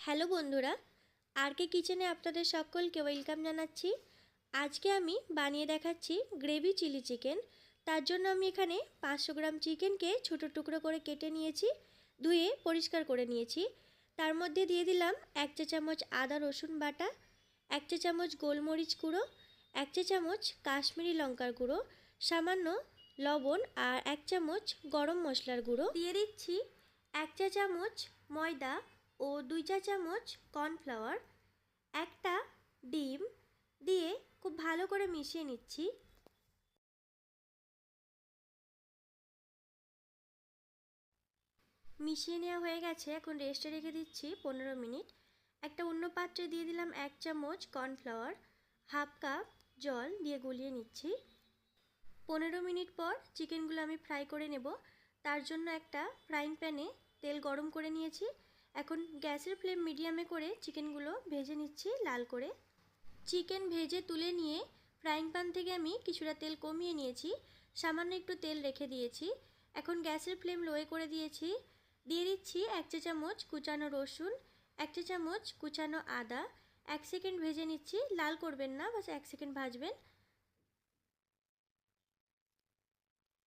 Hello বন্ধুরা, আর কে কিচেনে আপনাদের সকলকে ওয়েলকাম জানাচ্ছি। আজকে আমি বানিয়ে দেখাচ্ছি গ্রেভি চিলি চিকেন। তার জন্য আমি এখানে পাঁচশো গ্রাম চিকেনকে ছোটো টুকরো করে কেটে নিয়েছি, ধুয়ে পরিষ্কার করে নিয়েছি। তার মধ্যে দিয়ে দিলাম এক চা চামচ আদা রসুন বাটা, এক চা চামচ গোলমরিচ গুঁড়ো, এক চা চামচ কাশ্মীরি লঙ্কার গুঁড়ো, সামান্য লবণ আর এক চামচ গরম মশলার গুঁড়ো। দিয়ে দিচ্ছি এক চা চামচ ময়দা ও দুই চা চামচ কর্নফ্লাওয়ার, একটা ডিম দিয়ে খুব ভালো করে মিশিয়ে নিচ্ছি। মিশিয়ে নেওয়া হয়ে গেছে, এখন রেস্টে রেখে দিচ্ছি পনেরো মিনিট। একটা অন্য পাত্রে দিয়ে দিলাম এক চামচ কর্নফ্লাওয়ার, হাফ কাপ জল দিয়ে গুলিয়ে নিচ্ছি। পনেরো মিনিট পর চিকেনগুলো আমি ফ্রাই করে নেব। তার জন্য একটা ফ্রাইং প্যানে তেল গরম করে নিয়েছি। এখন গ্যাসের ফ্লেম মিডিয়ামে করে চিকেনগুলো ভেজে নিচ্ছি লাল করে। চিকেন ভেজে তুলে নিয়ে ফ্রাইং প্যান থেকে আমি কিছুটা তেল কমিয়ে নিয়েছি, সামান্য একটু তেল রেখে দিয়েছি। এখন গ্যাসের ফ্লেম লোয়ে করে দিয়েছি। দিয়ে দিচ্ছি এক চা চামচ কুচানো রসুন, এক চা চামচ কুচানো আদা, এক সেকেন্ড ভেজে নিচ্ছি। লাল করবেন না, বাস এক সেকেন্ড ভাজবেন।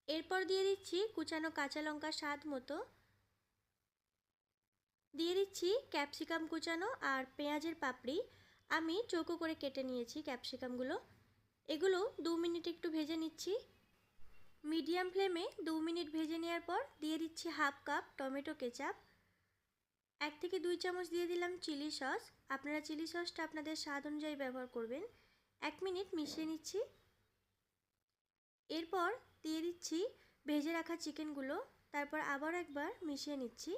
এরপর দিয়ে দিচ্ছি কুচানো কাঁচা লঙ্কা স্বাদ মতো। দিয়ে দিচ্ছি ক্যাপসিকাম কুচানো আর পেঁয়াজের পাপড়ি। আমি চৌকো করে কেটে নিয়েছি ক্যাপসিকামগুলো। এগুলো দু মিনিট একটু ভেজে নিচ্ছি। মিডিয়াম ফ্লেমে দু মিনিট ভেজে নেওয়ার পর দিয়ে দিচ্ছি হাফ কাপ টমেটো কেচাপ। এক থেকে দুই চামচ দিয়ে দিলাম চিলি সস। আপনারা চিলি সসটা আপনাদের স্বাদ অনুযায়ী ব্যবহার করবেন। এক মিনিট মিশিয়ে নিচ্ছি। এরপর দিয়ে দিচ্ছি ভেজে রাখা চিকেনগুলো। তারপর আবার একবার মিশিয়ে নিচ্ছি।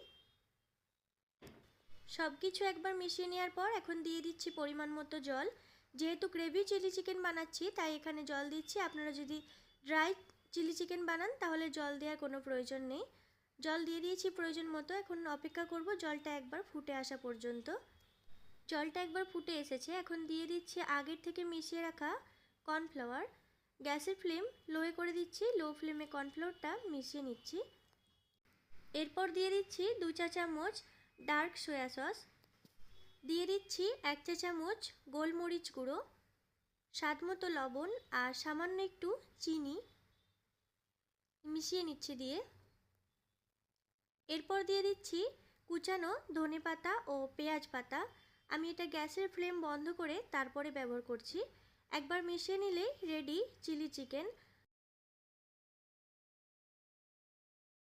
সব কিছু একবার মিশিয়ে নেওয়ার পর এখন দিয়ে দিচ্ছি পরিমাণ মতো জল। যেহেতু গ্রেভি চিলি চিকেন বানাচ্ছি, তাই এখানে জল দিচ্ছি। আপনারা যদি ড্রাই চিলি চিকেন বানান, তাহলে জল দেওয়ার কোনো প্রয়োজন নেই। জল দিয়ে দিয়েছি প্রয়োজন মতো। এখন অপেক্ষা করব জলটা একবার ফুটে আসা পর্যন্ত। জলটা একবার ফুটে এসেছে। এখন দিয়ে দিচ্ছি আগের থেকে মিশিয়ে রাখা কর্নফ্লাওয়ার গ্যাসের ফ্লেম লোয়ে করে দিচ্ছি। লো ফ্লেমে কর্নফ্লাওয়ারটা মিশিয়ে নিচ্ছি। এরপর দিয়ে দিচ্ছি দু চা চামচ ডার্ক সয়া সস। দিয়ে দিচ্ছি এক চা চামচ গোলমরিচ গুঁড়ো, স্বাদ মতো লবণ আর সামান্য একটু চিনি। মিশিয়ে নিচ্ছি দিয়ে। এরপর দিয়ে দিচ্ছি কুচানো ধনে পাতা ও পেঁয়াজ পাতা। আমি এটা গ্যাসের ফ্লেম বন্ধ করে তারপরে ব্যবহার করছি। একবার মিশিয়ে নিলেই রেডি চিলি চিকেন।